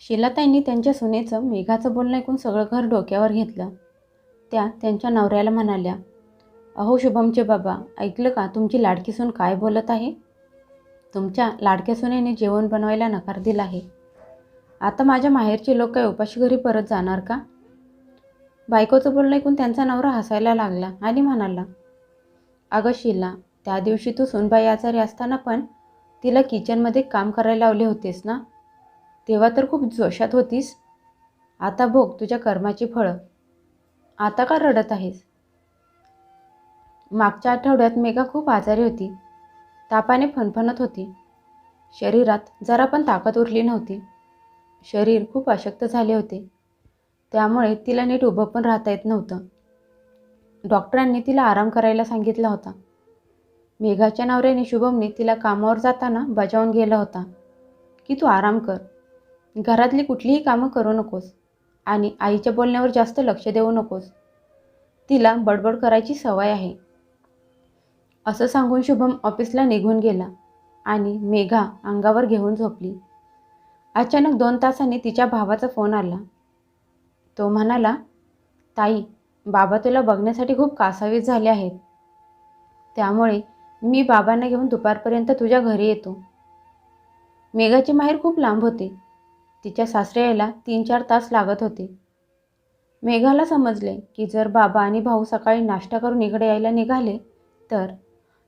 शिलाताईंनी त्यांच्या सुनेचं मेघाचं बोलणं ऐकून सगळं घर डोक्यावर घेतलं. त्या त्यांच्या नवऱ्याला म्हणाल्या अहो शुभमचे बाबा ऐकलं का? तुमची लाडकी सून काय बोलत आहे? तुमच्या लाडक्या सुनेने जेवण बनवायला नकार दिला आहे. आता माझ्या माहेरचे लोक काय उपाशी घरी परत जाणार का? बायकोचं बोलणं ऐकून त्यांचा नवरा हसायला लागला आणि म्हणाला अगं शिला त्या दिवशी तू सुनबाई आजारी असताना पण तिला किचनमध्ये काम करायला लावले होतेस ना? तेव्हा तर खूप जोशात होतीस. आता भोग तुझ्या कर्माची फळं. आता का रडत आहेस? मागच्या आठवड्यात मेघा खूप आजारी होती. तापाने फणफणत होती. शरीरात जरा पण ताकद उरली नव्हती. शरीर खूप अशक्त झाले होते. त्यामुळे तिला नीट उभं पण राहता येत नव्हतं. डॉक्टरांनी तिला आराम करायला सांगितला होता. मेघाच्या नवऱ्याने शुभमने तिला कामावर जाताना बजावून गेला होता. की तू आराम कर. घरातली कुठलीही कामं करू नकोस आणि आईच्या बोलण्यावर जास्त लक्ष देऊ नकोस. तिला बडबड करायची सवय आहे. असं सांगून शुभम ऑफिसला निघून गेला आणि मेघा अंगावर घेऊन झोपली. अचानक दोन तासांनी तिच्या भावाचा फोन आला. तो म्हणाला ताई बाबा तुला बघण्यासाठी खूप कासावीस झाले आहेत. त्यामुळे मी बाबांना घेऊन दुपारपर्यंत तुझ्या घरी येतो. मेघाची माहेर खूप लांब होते. तिच्या सासरे यायला तीन चार तास लागत होते. मेघाला समजले की जर बाबा आणि भाऊ सकाळी नाश्ता करून इकडे यायला निघाले तर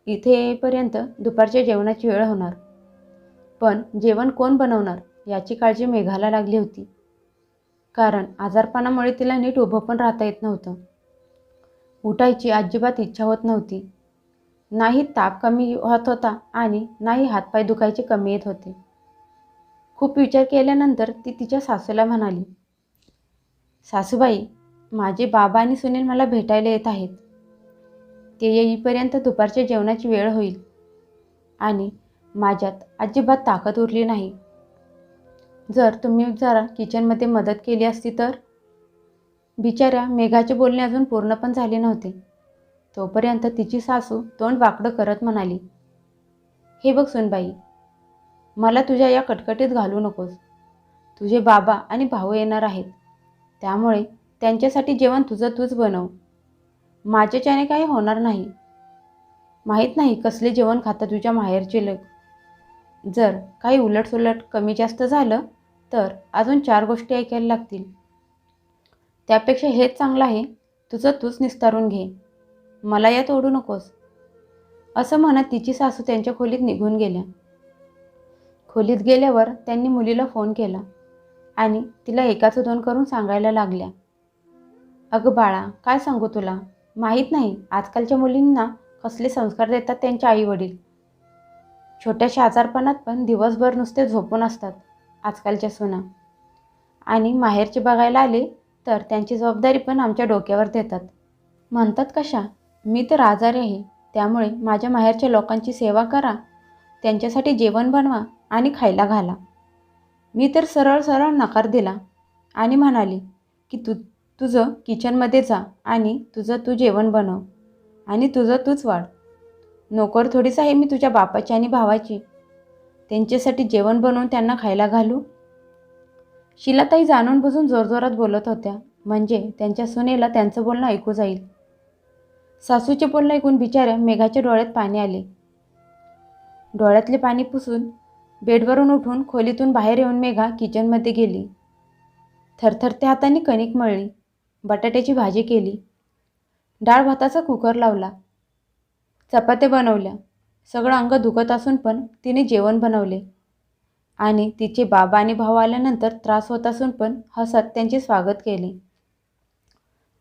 इथे येईपर्यंत दुपारच्या जेवणाची वेळ होणार. पण जेवण कोण बनवणार याची काळजी मेघाला लागली होती. कारण आजारपणामुळे तिला नीट उभं पण राहता येत नव्हतं. उठायची अजिबात इच्छा होत नव्हती. नाही ताप कमी होत होता आणि नाही हातपाय दुखायचे कमी येत होते. खूप विचार केल्यानंतर ती तिच्या सासूला म्हणाली सासूबाई माझे बाबा आणि सुनील मला भेटायला येत आहेत. ते येईपर्यंत दुपारच्या जेवणाची वेळ होईल आणि माझ्यात अजिबात ताकद उरली नाही. जर तुम्ही जरा किचनमध्ये मदत केली असती तर? बिचाऱ्या मेघाचे बोलणे अजून पूर्ण पण झाले नव्हते. तोपर्यंत तिची सासू तोंड वाकडं करत म्हणाली हे बघ सुनबाई मला तुझ्या या कटकटीत घालू नकोस. तुझे बाबा आणि भाऊ येणार आहेत. त्यामुळे त्यांच्यासाठी जेवण तुझं तूच बनव. माझ्याच्याने काही होणार नाही. माहीत नाही कसले जेवण खातं तुझ्या माहेरचे लोक. जर काही उलटसुलट कमी जास्त झालं तर अजून चार गोष्टी ऐकायला लागतील. त्यापेक्षा हेच चांगलं आहे तुझं तूच निस्तारून घे. मला यात ओढू नकोस. असं म्हणत तिची सासू त्यांच्या खोलीत निघून गेल्या. खोलीत गेल्यावर त्यांनी मुलीला फोन केला आणि तिला एकाचं दोन करून सांगायला लागल्या. अगं बाळा काय सांगू तुला? माहीत नाही आजकालच्या मुलींना कसले संस्कार देतात त्यांचे आई वडील छोट्याशा आजारपणात पण दिवसभर नुसते झोपून असतात आजकालच्या सुना. आणि माहेरचे बघायला आले तर त्यांची जबाबदारी पण आमच्या डोक्यावर देतात. म्हणतात कशा? मी तर आजारी आहे त्यामुळे माझ्या माहेरच्या लोकांची सेवा करा त्यांच्यासाठी जेवण बनवा आणि खायला घाला. मी तर सरळ सरळ नकार दिला आणि म्हणाली की तू तुझं किचनमध्ये जा आणि तुझं तू जेवण बनव आणि तुझं तूच वाढ. नोकर थोडीच आहे मी तुझ्या बापाची आणि भावाची. त्यांच्यासाठी जेवण बनवून त्यांना खायला घालू? शिलाताई जाणून बुजून जोरजोरात बोलत होत्या. म्हणजे त्यांच्या सुनेला त्यांचं बोलणं ऐकू जाईल. सासूचे बोलणं ऐकून बिचाऱ्या मेघाच्या डोळ्यात पाणी आले. डोळ्यातले पाणी पुसून बेडवरून उठून खोलीतून बाहेर येऊन मेघा किचनमध्ये गेली. थरथरत्या हाताने कणिक मळली. बटाट्याची भाजी केली. डाळ भाताचा कुकर लावला. चपात्या बनवल्या. सगळं अंग दुखत असून पण तिने जेवण बनवले. आणि तिचे बाबा आणि भाऊ आल्यानंतर त्रास होत असून पण हसत त्यांचे स्वागत केले.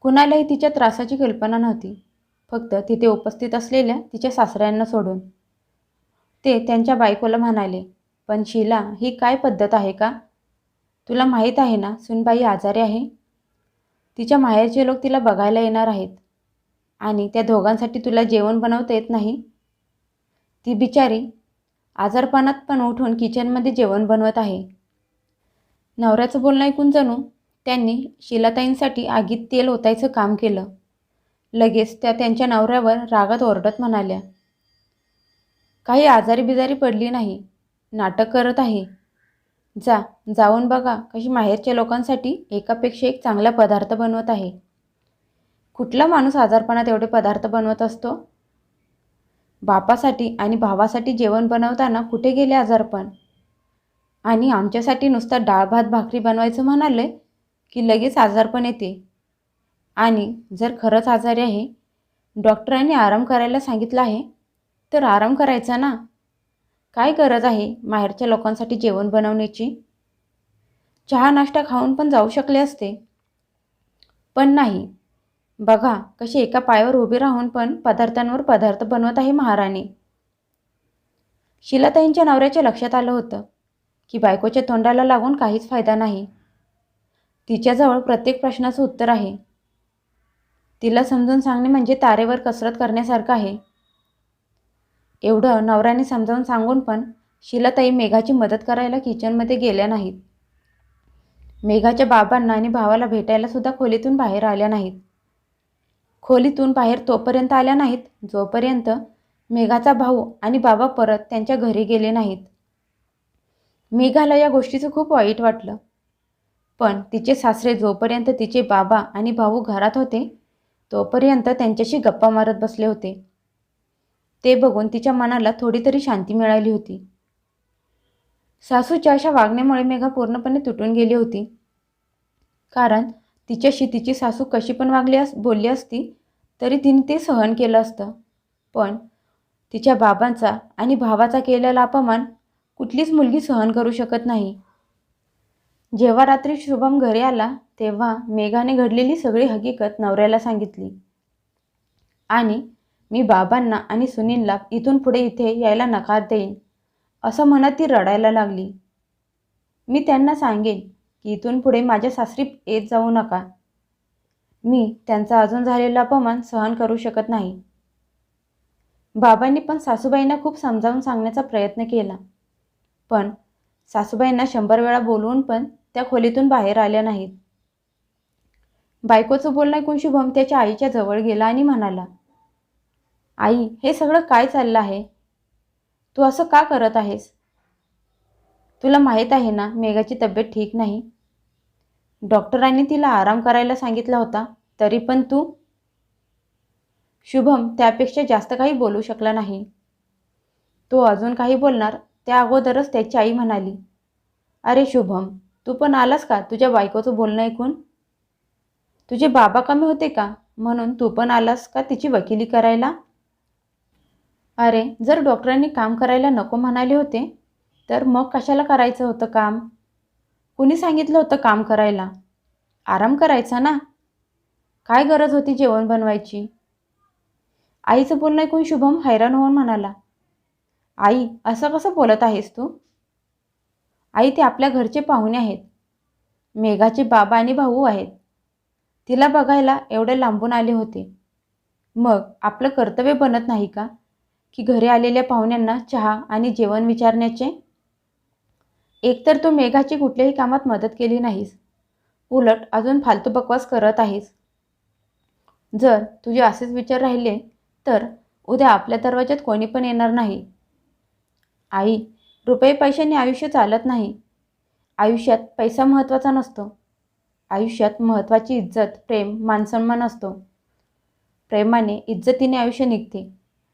कुणालाही तिच्या त्रासाची कल्पना नव्हती. फक्त तिथे उपस्थित असलेल्या तिच्या सासऱ्यांना सोडून. ते त्यांच्या बायकोला म्हणाले पण शीला ही काय पद्धत आहे का? तुला माहीत आहे ना सुनबाई आजारी आहे? तिच्या माहेरचे लोक तिला बघायला येणार आहेत. आणि त्या दोघांसाठी तुला जेवण बनवता येत नाही? ती बिचारी आजारपणात पण उठून किचनमध्ये जेवण बनवत आहे. नवऱ्याचं बोलणं ऐकून जणू त्यांनी शिलाताईंसाठी आगीत तेल ओतायचं काम केलं. लगेच त्या त्यांच्या नवऱ्यावर रागात ओरडत म्हणाल्या काही आजारी बिजारी पडली नाही. नाटक करत आहे. जा जाऊन बघा कशी माहेरच्या लोकांसाठी एकापेक्षा एक चांगला पदार्थ बनवत आहे. कुठला माणूस आजारपणात एवढे पदार्थ बनवत असतो? बापासाठी आणि भावासाठी जेवण बनवताना कुठे गेले आजारपण? आणि आमच्यासाठी नुसता डाळ भात भाकरी बनवायचं म्हणाले की लगेच आजारपण येते. आणि जर खरंच आजारी आहे डॉक्टरांनी आराम करायला सांगितलं आहे तर आराम करायचा ना? काय गरज आहे माहेरच्या लोकांसाठी जेवण बनवण्याची? चहा नाश्ता खाऊन पण जाऊ शकले असते. पण नाही. बघा कशी एका पायावर उभी राहून पण पदार्थांवर पदार्थ बनवत आहे महाराणी. शिलाताईंच्या नवऱ्याच्या लक्षात आलं होतं की बायकोच्या तोंडाला लागून काहीच फायदा नाही. तिच्याजवळ प्रत्येक प्रश्नाचं उत्तर आहे. तिला समजून सांगणे म्हणजे तारेवर कसरत करण्यासारखं आहे. एवढं नवऱ्याने समजावून सांगून पण शिलाताई मेघाची मदत करायला किचनमध्ये गेल्या नाहीत. मेघाच्या बाबांना आणि भावाला भेटायला सुद्धा खोलीतून बाहेर आल्या नाहीत. खोलीतून बाहेर तोपर्यंत आल्या नाहीत जोपर्यंत मेघाचा भाऊ आणि बाबा परत त्यांच्या घरी गेले नाहीत. मेघाला या गोष्टीचं खूप वाईट वाटलं. पण तिचे सासरे जोपर्यंत तिचे बाबा आणि भाऊ घरात होते तोपर्यंत त्यांच्याशी गप्पा मारत बसले होते. ते बघून तिच्या मनाला थोडी तरी शांती मिळाली होती. सासूच्या अशा वागण्यामुळे मेघा पूर्णपणे तुटून गेली होती. कारण तिच्याशी तिची सासू कशी पण वागली अस बोलली असती तरी तिने ते सहन केलं असतं. पण तिच्या बाबांचा आणि भावाचा केलेला अपमान कुठलीच मुलगी सहन करू शकत नाही. जेव्हा रात्री शुभम घरी आला तेव्हा मेघाने घडलेली सगळी हकीकत नवऱ्याला सांगितली. आणि मी बाबांना आणि सुनीलला इथून पुढे इथे यायला नकार देईन. असं म्हणत ती रडायला लागली. मी त्यांना सांगेन की इथून पुढे माझ्या सासरी येत जाऊ नका. मी त्यांचा अजून झालेला अपमान सहन करू शकत नाही. बाबांनी पण सासूबाईंना खूप समजावून सांगण्याचा प्रयत्न केला. पण सासूबाईंना शंभर वेळा बोलवून पण त्या खोलीतून बाहेर आल्या नाहीत. बायकोचं बोलणं ऐकून शुभम त्याच्या आईच्या जवळ गेला आणि म्हणाला आई हे सगळं काय चाललं आहे? तू असं का करत आहेस? तुला माहीत आहे ना मेघाची तब्येत ठीक नाही. डॉक्टरांनी तिला आराम करायला सांगितला होता तरी पण तू शुभम त्यापेक्षा जास्त काही बोलू शकला नाही. तो अजून काही बोलणार त्या अगोदरच त्याची आई म्हणाली अरे शुभम तू पण आलास का तुझ्या बायकोचं बोलणं ऐकून? तुझे बाबा कमी होते का? म्हणून तू पण आलास का तिची वकिली करायला? अरे जर डॉक्टरांनी काम करायला नको म्हणाले होते तर मग कशाला करायचं होतं काम? कुणी सांगितलं होतं काम करायला? आराम करायचा ना? काय गरज होती जेवण बनवायची? आईचं बोलणं ऐकून शुभम हैराण होऊन म्हणाला आई असं कसं बोलत आहेस तू? आई ते आपल्या घरचे पाहुणे आहेत. मेघाचे बाबा आणि भाऊ आहेत. तिला बघायला एवढे लांबून आले होते. मग आपलं कर्तव्य बनत नाही का? की घरी आलेल्या पाहुण्यांना चहा आणि जेवण विचारण्याचे? एकतर तू मेघाची कुठल्याही कामात मदत केली नाहीस. उलट अजून फालतू बकवास करत आहेस. जर तुझे असेच विचार राहिले तर उद्या आपल्या दरवाज्यात कोणी पण येणार नाही. आई रुपये पैशांनी आयुष्य चालत नाही. आयुष्यात पैसा महत्त्वाचा नसतो. आयुष्यात महत्त्वाची इज्जत प्रेम मानसन्मान असतो. प्रेमाने इज्जतीने आयुष्य निघते.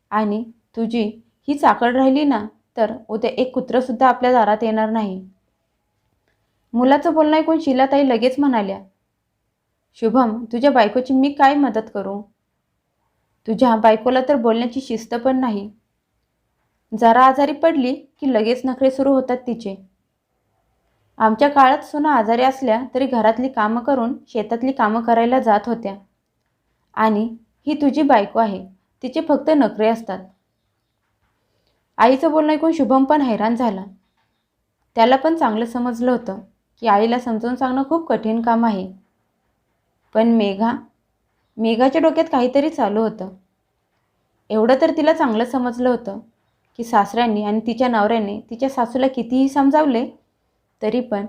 आणि तुझी ही चाकड राहिली ना तर उद्या एक कुत्रंसुद्धा आपल्या दारात येणार नाही. मुलाचं बोलणं ऐकून शिलाताई लगेच म्हणाल्या शुभम तुझ्या बायकोची मी काय मदत करू? तुझ्या बायकोला तर बोलण्याची शिस्त पण नाही. जरा आजारी पडली की लगेच नखरे सुरू होतात तिचे. आमच्या काळात सुना आजारी असल्या तरी घरातली कामं करून शेतातली कामं करायला जात होत्या. आणि ही तुझी बायको आहे तिचे फक्त नखरे असतात. आईचं बोलणं ऐकून शुभम पण हैराण झाला. त्याला पण चांगलं समजलं होतं की आईला समजावून सांगणं खूप कठीण काम आहे. पण मेघा मेघाच्या डोक्यात काहीतरी चालू होतं. एवढं तर तिला चांगलं समजलं होतं की सासऱ्यांनी आणि तिच्या नवऱ्याने तिच्या सासूला कितीही समजावले तरी पण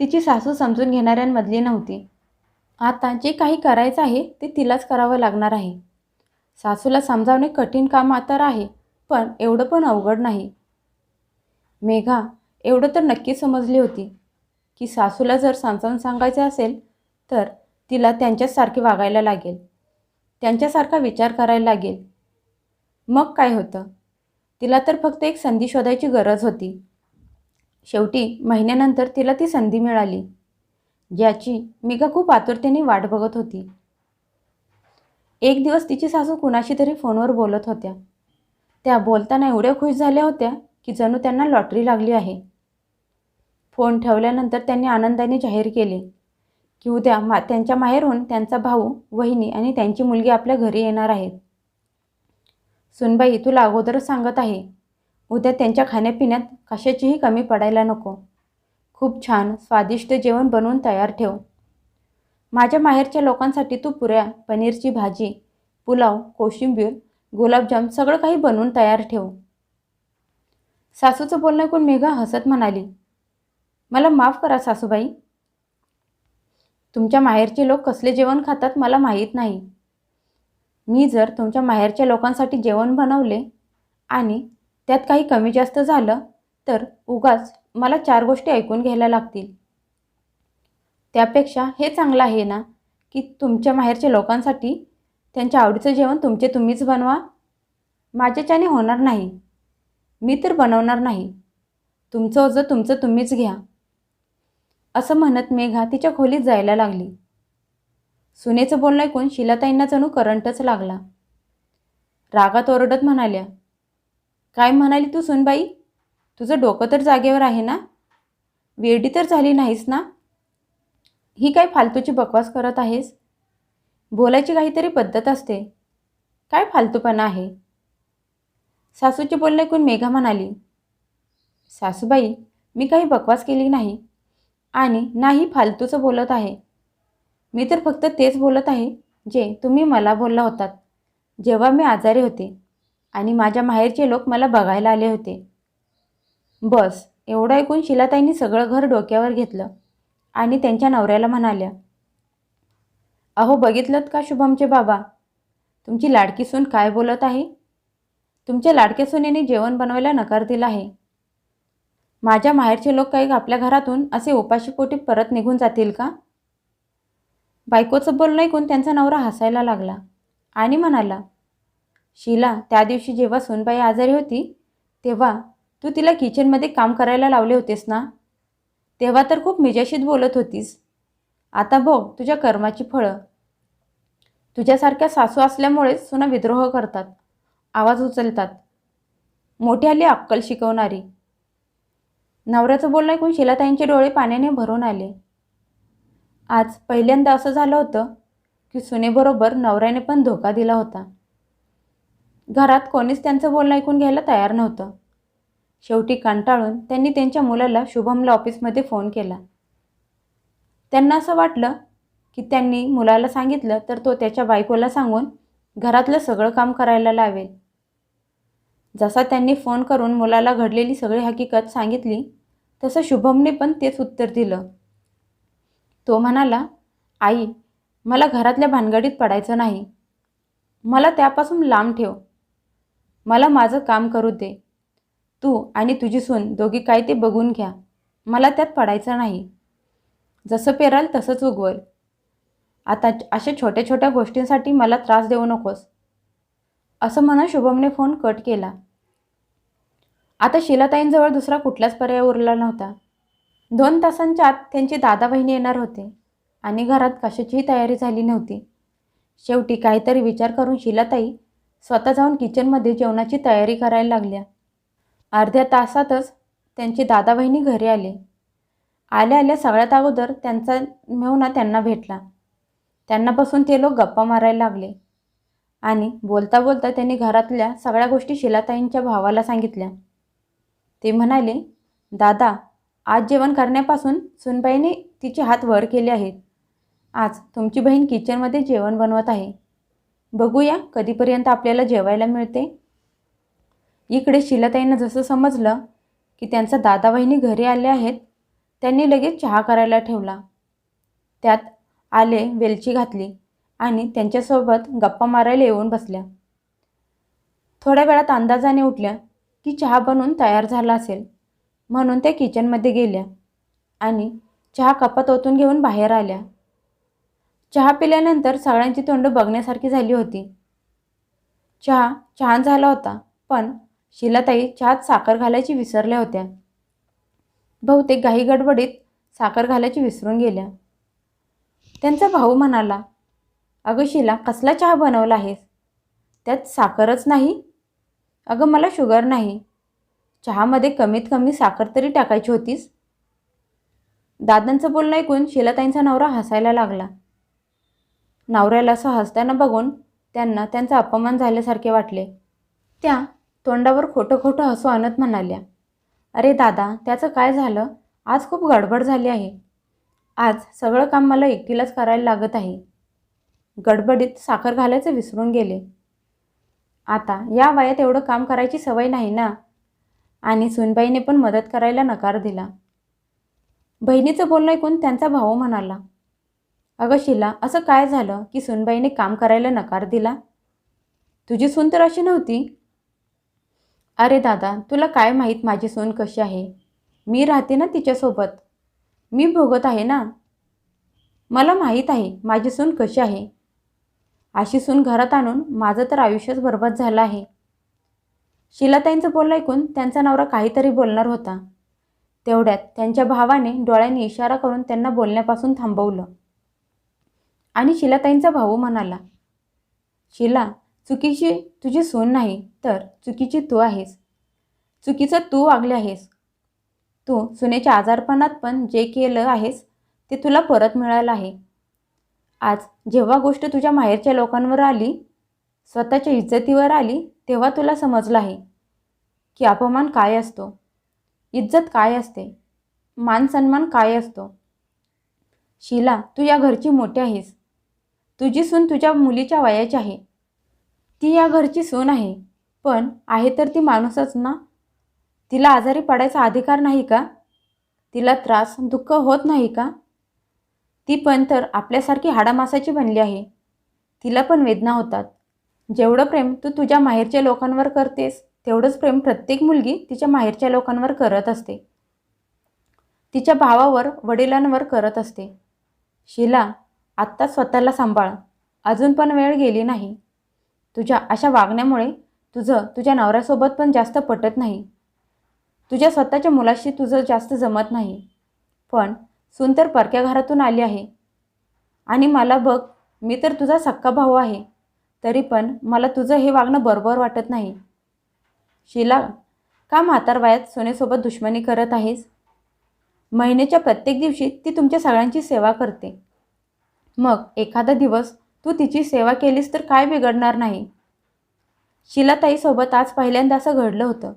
तिची सासू समजून घेणाऱ्यांमधली नव्हती. आता जे काही करायचं आहे ते तिलाच करावं लागणार आहे. सासूला समजावणे कठीण काम तर आहे. पण एवढं पण अवघड नाही. मेघा एवढं तर नक्की समजली होती की सासूला जर समजावून सांगायचं असेल तर तिला त्यांच्याचसारखे वागायला लागेल. त्यांच्यासारखा विचार करायला लागेल. मग काय होतं? तिला तर फक्त एक संधी शोधायची गरज होती. शेवटी महिन्यानंतर तिला ती संधी मिळाली ज्याची मेघा खूप आतुरतेने वाट बघत होती. एक दिवस तिची सासू कुणाशी तरी फोनवर बोलत होत्या. त्या बोलताना एवढ्या खुश झाल्या होत्या की जणू त्यांना लॉटरी लागली आहे. फोन ठेवल्यानंतर त्यांनी आनंदाने जाहीर केले की उद्या मा त्यांच्या माहेरहून त्यांचा भाऊ वहिनी आणि त्यांची मुलगी आपल्या घरी येणार आहेत. सुनबाई तुला अगोदरच सांगत आहे उद्या त्यांच्या खाण्यापिण्यात कशाचीही कमी पडायला नको. खूप छान स्वादिष्ट जेवण बनवून तयार ठेव. माझ्या माहेरच्या लोकांसाठी तू पुऱ्या पनीरची भाजी पुलाव कोशिंबीर गुलाबजाम सगळं काही बनवून तयार ठेव. सासूचं बोलणं ऐकून मेघा हसत म्हणाली मला माफ करा सासूबाई. तुमच्या माहेरचे लोक कसले जेवण खातात मला माहीत नाही. मी जर तुमच्या माहेरच्या लोकांसाठी जेवण बनवले आणि त्यात काही कमी जास्त झालं तर उगाच मला चार गोष्टी ऐकून घ्यायला लागतील. त्यापेक्षा हे चांगलं आहे ना की तुमच्या माहेरच्या लोकांसाठी त्यांच्या आवडीचं जेवण तुमचे तुम्हीच बनवा. माझ्याच्याने होणार नाही. मी तर बनवणार नाही. तुमचं ओझं तुमचं तुम्हीच घ्या. असं म्हणत मेघा तिच्या खोलीत जायला लागली. सुनेचं बोलणं ऐकून शिलाताईंना जणू करंटच लागला. रागात ओरडत म्हणाल्या काय म्हणाली तू सुनबाई? तुझं डोकं तर जागेवर आहे ना? वेडी तर झाली नाहीस ना? ही काय फालतूची बकवास करत आहेस? बोलायची काहीतरी पद्धत असते. काय फालतूपणा आहे? सासूचे बोलणे ऐकून मेघा म्हणाली सासूबाई मी काही बकवास केली नाही आणि नाही फालतूचं बोलत आहे. मी तर फक्त तेच बोलत आहे जे तुम्ही मला बोलला होतात. जेव्हा मी आजारी होते आणि माझ्या माहेरचे लोक मला बघायला आले होते. बस एवढं ऐकून शिलाताईंनी सगळं घर डोक्यावर घेतलं आणि त्यांच्या नवऱ्याला म्हणाल्या अहो बघितलं का शुभमचे बाबा? तुमची लाडकी सून काय बोलत आहे? तुमच्या लाडक्या सुनेने जेवण बनवायला नकार दिला आहे. माझ्या माहेरचे लोक काही आपल्या घरातून असे उपाशीपोटी परत निघून जातील का? बायकोचं बोलणं ऐकून त्यांचा नवरा हसायला लागला आणि म्हणाला शीला त्या दिवशी जेव्हा सोनबाई आजारी होती तेव्हा तू तिला किचनमध्ये काम करायला लावले होतेस ना? तेव्हा तर खूप मिजाशीत बोलत होतीस. आता बघ तुझ्या कर्माची फळं. तुझ्यासारख्या सासू असल्यामुळेच सुना विद्रोह करतात. आवाज उचलतात. मोठी आली अक्कल शिकवणारी. नवऱ्याचं बोलणं ऐकून शिलाताईंचे डोळे पाण्याने भरून आले. आज पहिल्यांदा असं झालं होतं की सुनेबरोबर नवऱ्याने पण धोका दिला होता. घरात कोणीच त्यांचं बोलणं ऐकून घ्यायला तयार नव्हतं. शेवटी कंटाळून त्यांनी त्यांच्या मुलाला शुभमला ऑफिसमध्ये फोन केला. त्यांना असं वाटलं की त्यांनी मुलाला सांगितलं तर तो त्याच्या बायकोला सांगून घरातलं सगळं काम करायला लावेल. जसा त्यांनी फोन करून मुलाला घडलेली सगळी हकीकत सांगितली तसं शुभमने पण तेच उत्तर दिलं. तो म्हणाला आई मला घरातल्या भानगडीत पडायचं नाही. मला त्यापासून लांब ठेव. मला माझं काम करू दे. तू आणि तुझी सून दोघी काय ते बघून घ्या. मला त्यात पडायचं नाही. जसं पेराल तसंच उगवल. आता अशा छोट्या छोट्या गोष्टींसाठी मला त्रास देऊ नकोस. असं म्हणा शुभमने फोन कट केला. आता शिलाताईंजवळ दुसरा कुठलाच पर्याय उरला नव्हता. दोन तासांच्या आत त्यांची दादा बहिणी येणार होते आणि घरात कशाचीही तयारी झाली नव्हती. शेवटी काहीतरी विचार करून शिलाताई स्वतः जाऊन किचनमध्ये जेवणाची तयारी करायला लागल्या. अर्ध्या तासातच त्यांची दादा बहिणी घरी आले. आल्या आल्या सगळ्यात अगोदर त्यांचा मेहुणा त्यांना भेटला. त्यांना बसून ते लोक गप्पा मारायला लागले. आणि बोलता बोलता त्यांनी घरातल्या सगळ्या गोष्टी शिलाताईंच्या भावाला सांगितल्या. ते म्हणाले दादा आज जेवण करण्यापासून सुनबाईने तिचे हात वर केले आहेत. आज तुमची बहीण किचनमध्ये जेवण बनवत आहे. बघूया कधीपर्यंत आपल्याला जेवायला मिळते. इकडे शिलाताईंना जसं समजलं की त्यांचा दादा बहिणी घरी आले आहेत त्यांनी लगेच चहा करायला ठेवला. त्यात आले वेलची घातली आणि त्यांच्यासोबत गप्पा मारायला येऊन बसल्या. थोड्या वेळात अंदाजाने उठल्या की चहा बनवून तयार झाला असेल. म्हणून त्या किचनमध्ये गेल्या आणि चहा कपात ओतून घेऊन बाहेर आल्या. चहा पिल्यानंतर सगळ्यांची तोंड बघण्यासारखी झाली होती. चहा छान झाला होता पण शिलाताई चहात साखर घालायची विसरल्या होत्या. बहुतेक घाई गडबडीत साखर घालायची विसरून गेल्या. त्यांचा भाऊ म्हणाला अगं शिला कसला चहा बनवला आहेस? त्यात साखरच नाही. अगं मला शुगर नाही. चहामध्ये कमीत कमी साखर तरी टाकायची होतीस. दादांचं बोलणं ऐकून शिलाताईंचा नवरा हसायला लागला. नवऱ्याला असं हसताना बघून त्यांना त्यांचा अपमान झाल्यासारखे वाटले. त्या तोंडावर खोटं खोटं हसू आणत म्हणाल्या. अरे दादा त्याचं काय झालं? आज खूप गडबड झाली आहे. आज सगळं काम मला एकटीलाच करायला लागत आहे. गडबडीत साखर घालायचं विसरून गेले. आता या वयात एवढं काम करायची सवय नाही ना? आणि सुनबाईने पण मदत करायला नकार दिला. बहिणीचं बोलणं ऐकून त्यांचा भाऊ म्हणाला अगं शिला असं काय झालं की सुनबाईने काम करायला नकार दिला? तुझी सून तर अशी नव्हती. अरे दादा तुला काय माहीत माझी सून कशी आहे? मी राहते ना तिच्यासोबत. मी भोगत आहे ना? मला माहीत आहे माझी सून कशी आहे. अशी सून घरात आणून माझं तर आयुष्यच बरबाद झालं आहे. शिलाताईंचं बोलणं ऐकून त्यांचा नवरा काहीतरी बोलणार होता. तेवढ्यात त्यांच्या भावाने डोळ्यांनी इशारा करून त्यांना बोलण्यापासून थांबवलं. आणि शिलाताईंचा भाऊ म्हणाला शिला चुकीची तुझी सून नाही तर चुकीची तू आहेस. चुकीचं तू वागले आहेस. तू सुनेच्या आजारपणात पण जे केलं आहेस ते तुला परत मिळालं आहे. आज जेव्हा गोष्ट तुझ्या माहेरच्या लोकांवर आली स्वतःच्या इज्जतीवर आली तेव्हा तुला समजलं आहे की अपमान काय असतो. इज्जत काय असते. मान सन्मान काय असतो. शीला तू या घरची मोठी आहेस. तुझी सून तुझ्या मुलीच्या वयाची आहे. ती या घरची सून आहे. पण आहे तर ती माणूसच ना? तिला आजारी पडायचा अधिकार नाही का? तिला त्रास दुःख होत नाही का? ती पण तर आपल्यासारखी हाडामासाची बनली आहे. तिला पण वेदना होतात. जेवढं प्रेम तू तुझ्या माहेरच्या लोकांवर करतेस तेवढंच प्रेम प्रत्येक मुलगी तिच्या माहेरच्या लोकांवर करत असते. तिच्या भावावर वडिलांवर करत असते. शिला आत्ता स्वतःला सांभाळ. अजून पण वेळ गेली नाही. तुझ्या अशा वागण्यामुळे तुझं तुझ्या नवऱ्यासोबत पण जास्त पटत नाही. तुझ्या स्वतःच्या मुलाशी तुझं जास्त जमत नाही. पण सून तर परक्या घरातून आली आहे. आणि मला बघ मी तर तुझा सक्का भाऊ आहे. तरी पण मला तुझं हे वागणं बरोबर वाटत नाही. शिला का म्हातार वयात सोनेसोबत दुश्मनी करत आहेस? महिन्याच्या प्रत्येक दिवशी ती तुमच्या सगळ्यांची सेवा करते. मग एखादा दिवस तू तिची सेवा केलीस तर काय बिघडणार नाही. शिलाताईसोबत आज पहिल्यांदा असं घडलं होतं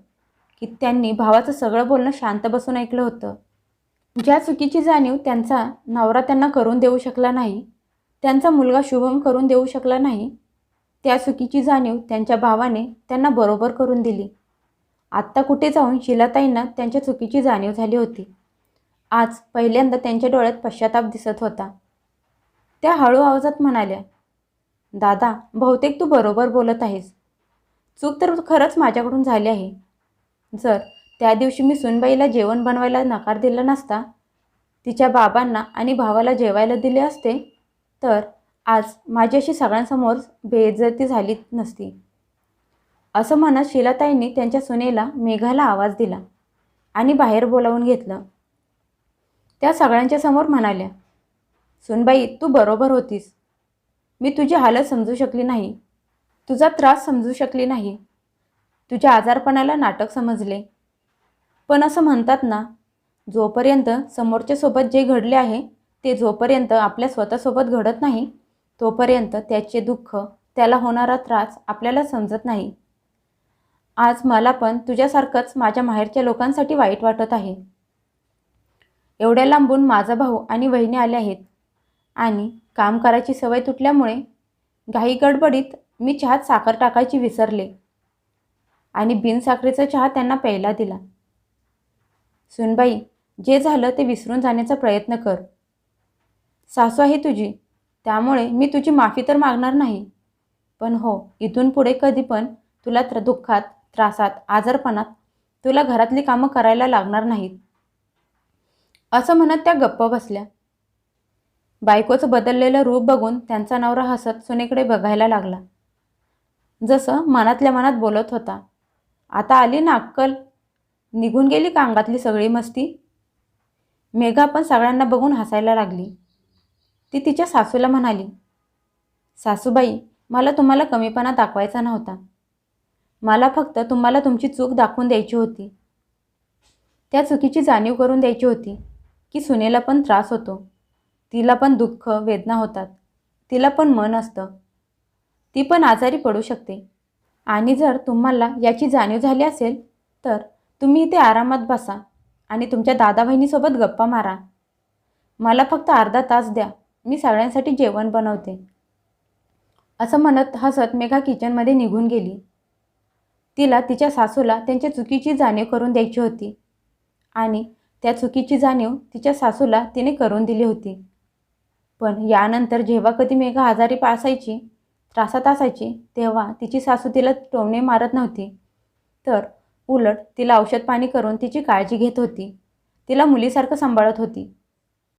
की त्यांनी भावाचं सगळं बोलणं शांत बसून ऐकलं होतं. ज्या चुकीची जाणीव त्यांचा नवरा त्यांना करून देऊ शकला नाही त्यांचा मुलगा शुभम करून देऊ शकला नाही त्या चुकीची जाणीव त्यांच्या भावाने त्यांना बरोबर करून दिली. आत्ता कुठे जाऊन शिलाताईंना त्यांच्या चुकीची जाणीव झाली होती? आज पहिल्यांदा त्यांच्या डोळ्यात पश्चाताप दिसत होता. त्या हळू आवाजात म्हणाल्या दादा बहुतेक तू बरोबर बोलत आहेस. चूक तर खरंच माझ्याकडून झाली आहे. जर त्या दिवशी मी सुनबाईला जेवण बनवायला नकार दिला नसता तिच्या बाबांना आणि भावाला जेवायला दिले असते तर आज माझ्याशी सगळ्यांसमोर बेइज्जती झाली नसती. असं म्हणत शिलाताईंनी त्यांच्या सुनेला मेघाला आवाज दिला आणि बाहेर बोलावून घेतलं. त्या सगळ्यांच्या समोर म्हणाल्या सुनबाई तू बरोबर होतीस. मी तुझी हालत समजू शकली नाही. तुझा त्रास समजू शकली नाही. तुझ्या आजारपणाला नाटक समजले. पण असं म्हणतात ना जोपर्यंत समोरच्यासोबत जे घडले आहे ते जोपर्यंत आपल्या स्वतःसोबत घडत नाही तोपर्यंत त्याचे दुःख त्याला होणारा त्रास आपल्याला समजत नाही. आज मला पण तुझ्यासारखंच माझ्या माहेरच्या लोकांसाठी वाईट वाटत आहे. एवढ्या लांबून माझा भाऊ आणि वहिनी आले आहेत. आणि काम करायची सवय तुटल्यामुळे घाई गडबडीत मी चहात साखर टाकायची विसरले आणि बिनसाखरेचा चहा त्यांना प्यायला दिला. सुनबाई जे झालं ते विसरून जाण्याचा प्रयत्न कर. सासू आहे तुझी त्यामुळे मी तुझी माफी तर मागणार नाही. पण हो इथून पुढे कधी पण तुला त्र दुःखात त्रासात आजारपणात तुला घरातली कामं करायला लागणार नाहीत. असं म्हणत त्या गप्प बसल्या. बायकोचं बदललेलं रूप बघून त्यांचा नवरा हसत सुनेकडे बघायला लागला. जसं मनातल्या मनात बोलत होता आता आली ना अक्कल? निघून गेली का अंगातली सगळी मस्ती? मेघा पण सगळ्यांना बघून हसायला लागली. ती तिच्या सासूला म्हणाली सासूबाई मला तुम्हाला कमीपणा दाखवायचा नव्हता. मला फक्त तुम्हाला तुमची चूक दाखवून द्यायची होती. त्या चुकीची जाणीव करून द्यायची होती की सुनेला पण त्रास होतो. तिला पण दुःख वेदना होतात. तिला पण मन असतं. ती पण आजारी पडू शकते. आणि जर तुम्हाला याची जाणीव झाली असेल तर तुम्ही इथे आरामात बसा आणि तुमच्या दादा बहिणीसोबत गप्पा मारा. मला फक्त अर्धा तास द्या. मी सगळ्यांसाठी जेवण बनवते. असं म्हणत हसत मेघा किचनमध्ये निघून गेली. तिला तिच्या सासूला त्यांच्या चुकीची जाणीव करून द्यायची होती आणि त्या चुकीची जाणीव तिच्या सासूला तिने करून दिली होती. पण यानंतर जेव्हा कधी मेघा आजारी पासायची त्रासात असायची तेव्हा तिची सासू तिला टोमणे मारत नव्हती. तर उलट तिला औषध पाणी करून तिची काळजी घेत होती. तिला मुलीसारखं सांभाळत होती.